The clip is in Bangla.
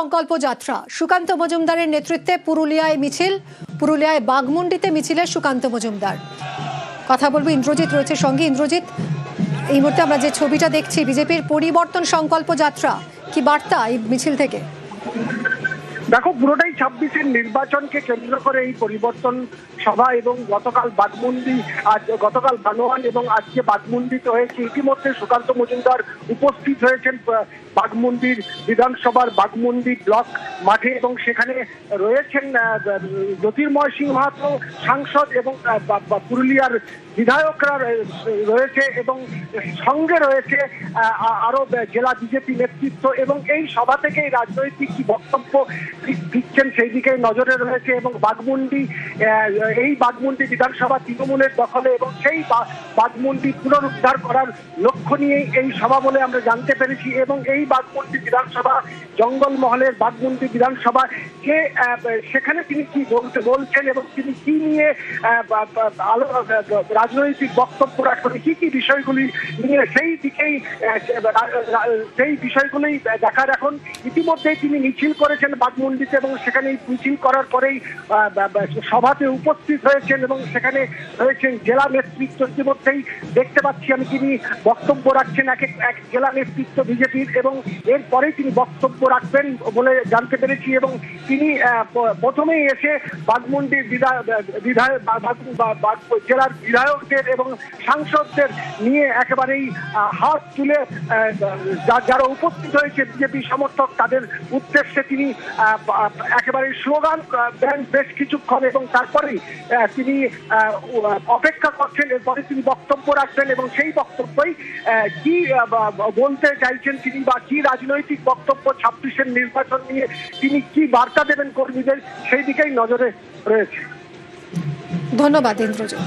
সংকল্প যাত্রা। সুকান্ত মজুমদারের নেতৃত্বে পুরুলিয়ায় মিছিল, পুরুলিয়ায় বাগমুন্ডিতে মিছিলে সুকান্ত মজুমদার। কথা বলব ইন্দ্রজিৎ রয়েছে সঙ্গে। ইন্দ্রজিৎ, এই মুহূর্তে আমরা যে ছবিটা দেখছি, বিজেপির পরিবর্তন সংকল্প যাত্রা, কি বার্তা এই মিছিল থেকে? দেখো, পুরোটাই ছাব্বিশের নির্বাচনকে কেন্দ্র করে এই পরিবর্তন সভা এবং গতকাল বাগমুন্ডি আজ গতকাল বানোয়ান এবং আজকে বাগমুন্ডিতে হয়েছে। ইতিমধ্যে সুকান্ত মজুমদার উপস্থিত হয়েছেন বাগমুন্ডির বিধানসভার বাগমুন্ডি ব্লক মাঠে এবং সেখানে রয়েছেন জ্যোতির্ময় সিং মাহাতো সাংসদ এবং পুরুলিয়ার বিধায়করা রয়েছে এবং সঙ্গে রয়েছে আরও জেলা বিজেপি নেতৃত্ব এবং এই সভা থেকে রাজনৈতিক কি বক্তব্য দিচ্ছেন সেই দিকে নজরে রয়েছে এবং বাগমুন্ডি এই বাগমুন্ডি বিধানসভা তৃণমূলের দখলে এবং সেই বাগমুন্ডি পুনরুদ্ধার করার লক্ষ্য নিয়েই এই সভা বলে আমরা জানতে পেরেছি এবং এই বাগমুন্ডি বিধানসভা, জঙ্গলমহলের বাগমুন্ডি বিধানসভা যে সেখানে তিনি কি বলতে বলছেন এবং তিনি কি নিয়ে রাজনৈতিক বক্তব্য রাখবেন কি কি বিষয়গুলি নিয়ে সেই দিকেই সেই বিষয়গুলোই দেখার এখন ইতিমধ্যেই তিনি মিছিল করেছেন বাগমুন্ডিতে এবং সেখানে মিছিল করার পরেই সভাতে উপস্থিত হয়েছেন এবং সেখানে রয়েছেন জেলা নেতৃত্ব। ইতিমধ্যেই দেখতে পাচ্ছি আমি তিনি বক্তব্য রাখছেন এক- এক জেলা নেতৃত্ব বিজেপির এবং এরপরেই তিনি বক্তব্য রাখবেন বলে জানতে পেরেছি এবং তিনি প্রথমেই এসে বাগমুন্ডির বিধায়ক জেলার বিধায়কদের এবং সাংসদদের নিয়ে একেবারেই হাত তুলে যারা উপস্থিত হয়েছে বিজেপি সমর্থক তাদের উদ্দেশ্যে তিনি একেবারে স্লোগান দেন বেশ কিছুক্ষণ এবং তারপরেই তিনি অপেক্ষা করছেন। এরপরে তিনি বক্তব্য রাখবেন এবং সেই বক্তব্যই কি বলতে চাইছেন তিনি বা কি রাজনৈতিক বক্তব্য ছাব্বিশের নির্বাচন নিয়ে তিনি কি বার্তা দেবেন কর্মীদের? সেই দিকেই নজরে রয়েছে। ধন্যবাদ, ইন্দ্রজিৎ।